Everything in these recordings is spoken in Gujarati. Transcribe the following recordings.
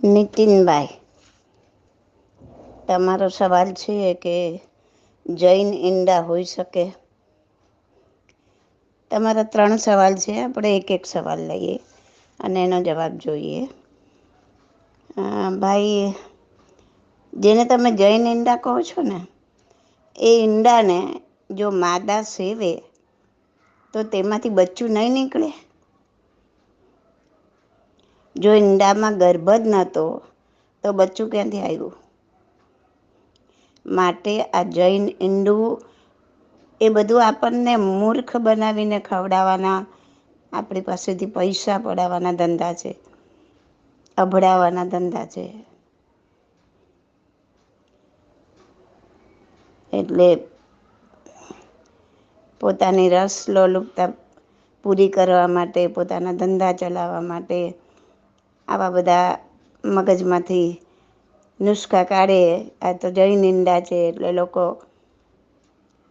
નીતિનભાઈ, તમારો સવાલ છે કે જૈન ઈંડા હોઈ શકે? તમારા ત્રણ સવાલ છે, આપણે એક એક સવાલ લઈએ અને એનો જવાબ જોઈએ. ભાઈ, જેને તમે જૈન ઈંડા કહો છો ને, એ ઈંડાને જો માદા સેવે, તો તેમાંથી બચ્ચું નહીં નીકળે? જો ઈંડામાં ગર્ભ જ નહોતો તો બચ્ચું ક્યાંથી આવ્યું માટે આ જૈન ઈંડું એ બધું આપણને મૂર્ખ બનાવીને ખવડાવવાના, આપણી પાસેથી પૈસા પડાવવાના ધંધા છે, અભડાવવાના ધંધા છે. એટલે પોતાની રસ લોલુપતા પૂરી કરવા માટે, પોતાના ધંધા ચલાવવા માટે આવા બધા મગજમાંથી નુસ્ખા કાઢે. આ તો જય નિંદા છે, એટલે લોકો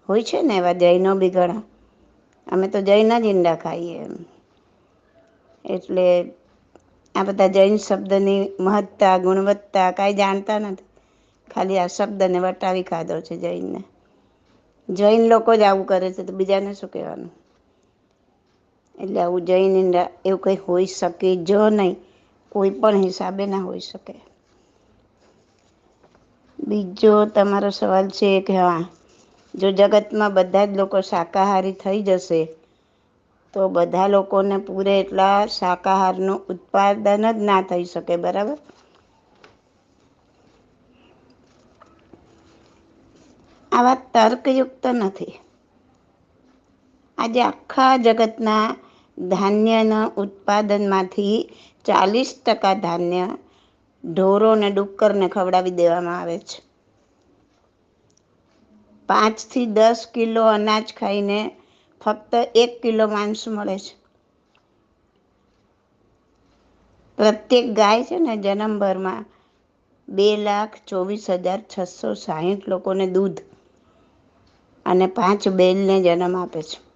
હોય છે ને એવા જૈનો બી ઘણા અમે તો જૈન જ ઈંડા ખાઈએ એમ. એટલે આ બધા જૈન શબ્દની મહત્તા, ગુણવત્તા કાંઈ જાણતા નથી. ખાલી આ શબ્દને વટાવી ખાધો છે જૈનને. જૈન લોકો જ આવું કરે છે તો બીજાને શું કહેવાનું? એટલે આવું જૈન ઈંડા એવું કંઈ હોઈ શકે જ નહીં. કોઈ પણ હિસાબે ના હોઈ શકે. બીજો તમારો સવાલ છે કે હા, જો જગતમાં બધા જ લોકો શાકાહારી થઈ જશે, તો બધા લોકોને પૂરે એટલા શાકાહારનું ઉત્પાદન જ ના થઈ શકે, બરાબર? આ વાત તર્કયુક્ત નથી. આજે આખા જગતના ધાન્યના ઉત્પાદનમાંથી ચાલીસ ટકા ધાન્ય ઢોરોને, ડુક્કરને ખવડાવી દેવામાં આવે છે. પાંચથી દસ કિલો અનાજ ખાઈને ફક્ત એક કિલો માંસ મળે છે. પ્રત્યેક ગાય છે ને, જન્મભરમાં બે લાખ ચોવીસ હજાર છસો સાહીઠ લોકોને દૂધ અને પાંચ બેલને જન્મ આપે છે.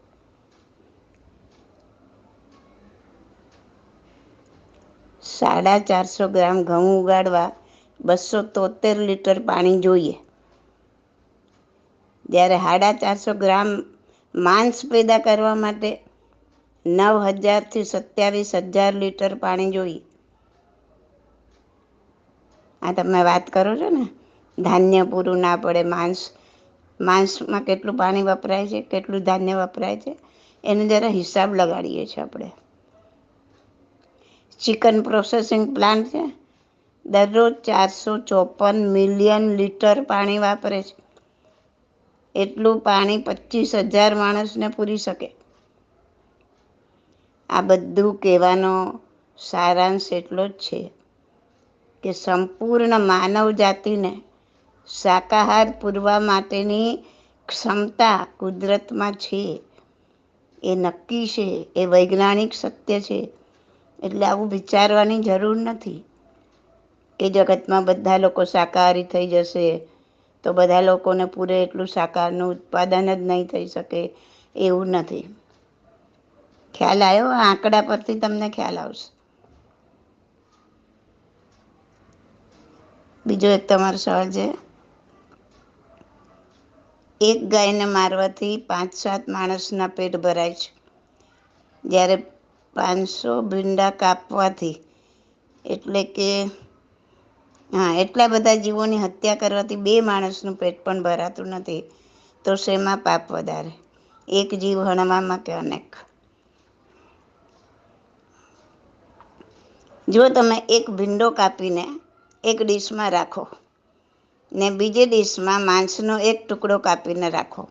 સાડા ચારસો ગ્રામ ઘઉં ઉગાડવા બસો તોતેર લીટર પાણી જોઈએ. જ્યારે સાડા ચારસો ગ્રામ માંસ પેદા કરવા માટે નવ હજારથી સત્યાવીસ હજાર લીટર પાણી જોઈએ. આ તમે વાત કરો છો ને, ધાન્ય પૂરું ના પડે માંસ, માંસમાં કેટલું પાણી વપરાય છે, કેટલું ધાન્ય વપરાય છે, એને જરા હિસાબ લગાડીએ છીએ આપણે. ચિકન પ્રોસેસિંગ પ્લાન્ટ છે. દરરોજ ચારસો ચોપન મિલિયન લીટર પાણી વાપરે છે. એટલું પાણી પચીસ હજાર માણસને પૂરી શકે. આ બધું કહેવાનો સારાંશ એટલો જ છે કે સંપૂર્ણ માનવ જાતિને શાકાહાર પૂરવા માટેની ક્ષમતા કુદરતમાં છે. એ નક્કી છે, એ વૈજ્ઞાનિક સત્ય છે. એટલે આવું વિચારવાની જરૂર નથી. કે જગતમાં બધા લોકો શાકાહારી થઈ જશે, તો બધા લોકોને પૂરે એટલું શાકાહારનું ઉત્પાદન જ નહીં થઈ શકે, એવું નથી. ખ્યાલ આવ્યો? આંકડા પરથી તમને ખ્યાલ આવશે. બીજો એક તમારો સવાલ છે. એક ગાયને મારવાથી પાંચ સાત માણસના પેટ ભરાય છે. જ્યારે પાંચસો ભીંડા કાપવાથી. એટલે કે, હા, એટલા બધા જીવોની હત્યા કરવાથી બે માણસનું પેટ પણ ભરાતું નથી. તો શેમાં પાપ વધારે? એક જીવ હણવામાં કે અનેક જો તમે એક ભીંડો કાપીને એક ડીશમાં રાખો, ને બીજી ડીશમાં માંસનો એક ટુકડો કાપીને રાખો,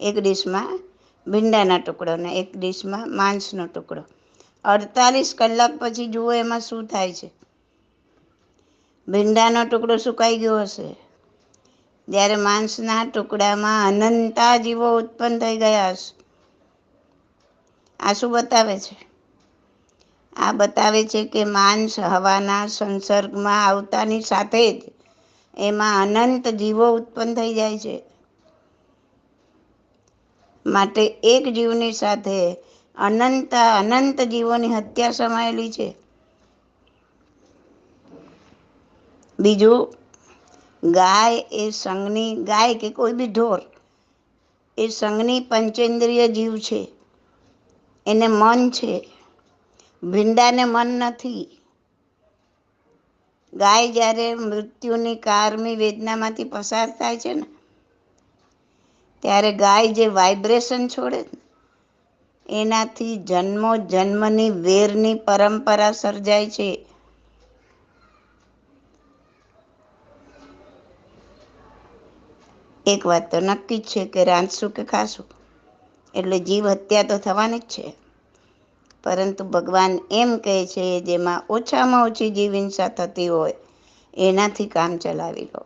એક ડીશમાં ભીંડાના ટુકડાને એક ડીશમાં માંસનો ટુકડો. અડતાલીસ કલાક પછી જુઓ એમાં શું થાય છે. ભીંડાનો ટુકડો સુકાઈ ગયો હશે. જ્યારે માંસના ટુકડામાં અનંતા જીવો ઉત્પન્ન થઈ ગયા હશે. આ શું બતાવે છે? આ બતાવે છે કે માંસ હવાના સંસર્ગમાં આવતાની સાથે જ એમાં અનંત જીવો ઉત્પન્ન થઈ જાય છે. માટે એક જીવની સાથે અનંત અનંત જીવોની હત્યા સમાયેલી છે. બીજું, ગાય એ સંઘની, ગાય કે કોઈ બી ઢોર એ સંઘની પંચેન્દ્રિય જીવ છે. એને મન છે. ભીંડાને મન નથી. ગાય જ્યારે મૃત્યુની કારમી વેદનામાંથી પસાર થાય છે ને ત્યારે ગાય જે વાઇબ્રેશન છોડે એનાથી જન્મો જન્મની વેરની પરંપરા સર્જાય છે. એક વાત તો નક્કી જ છે કે રાંધશું કે ખાશું? એટલે જીવ હત્યા તો થવાની જ છે. પરંતુ ભગવાન એમ કહે છે, જેમાં ઓછામાં ઓછી જીવ હિંસા થતી હોય, એનાથી કામ ચલાવી લો.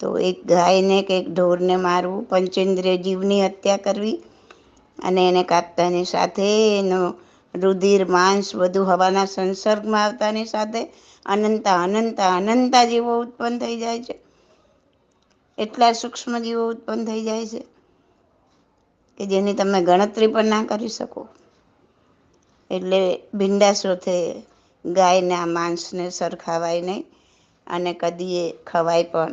તો એક ગાયને કે એક ઢોરને મારવું, પંચેન્દ્રિય જીવની હત્યા કરવી અને એને કાપતાની સાથે એનો રુધિર, માંસ બધું હવાના સંસર્ગમાં આવતાની સાથે અનંતા અનંતા અનંતા જીવો ઉત્પન્ન થઈ જાય છે. એટલા સૂક્ષ્મ જીવો ઉત્પન્ન થઈ જાય છે કે જેની તમે ગણતરી પણ ના કરી શકો. એટલે ભીંડાસોથે ગાયને ગાયના માંસને સરખાવાય નહીં અને કદી એ ખવાય પણ.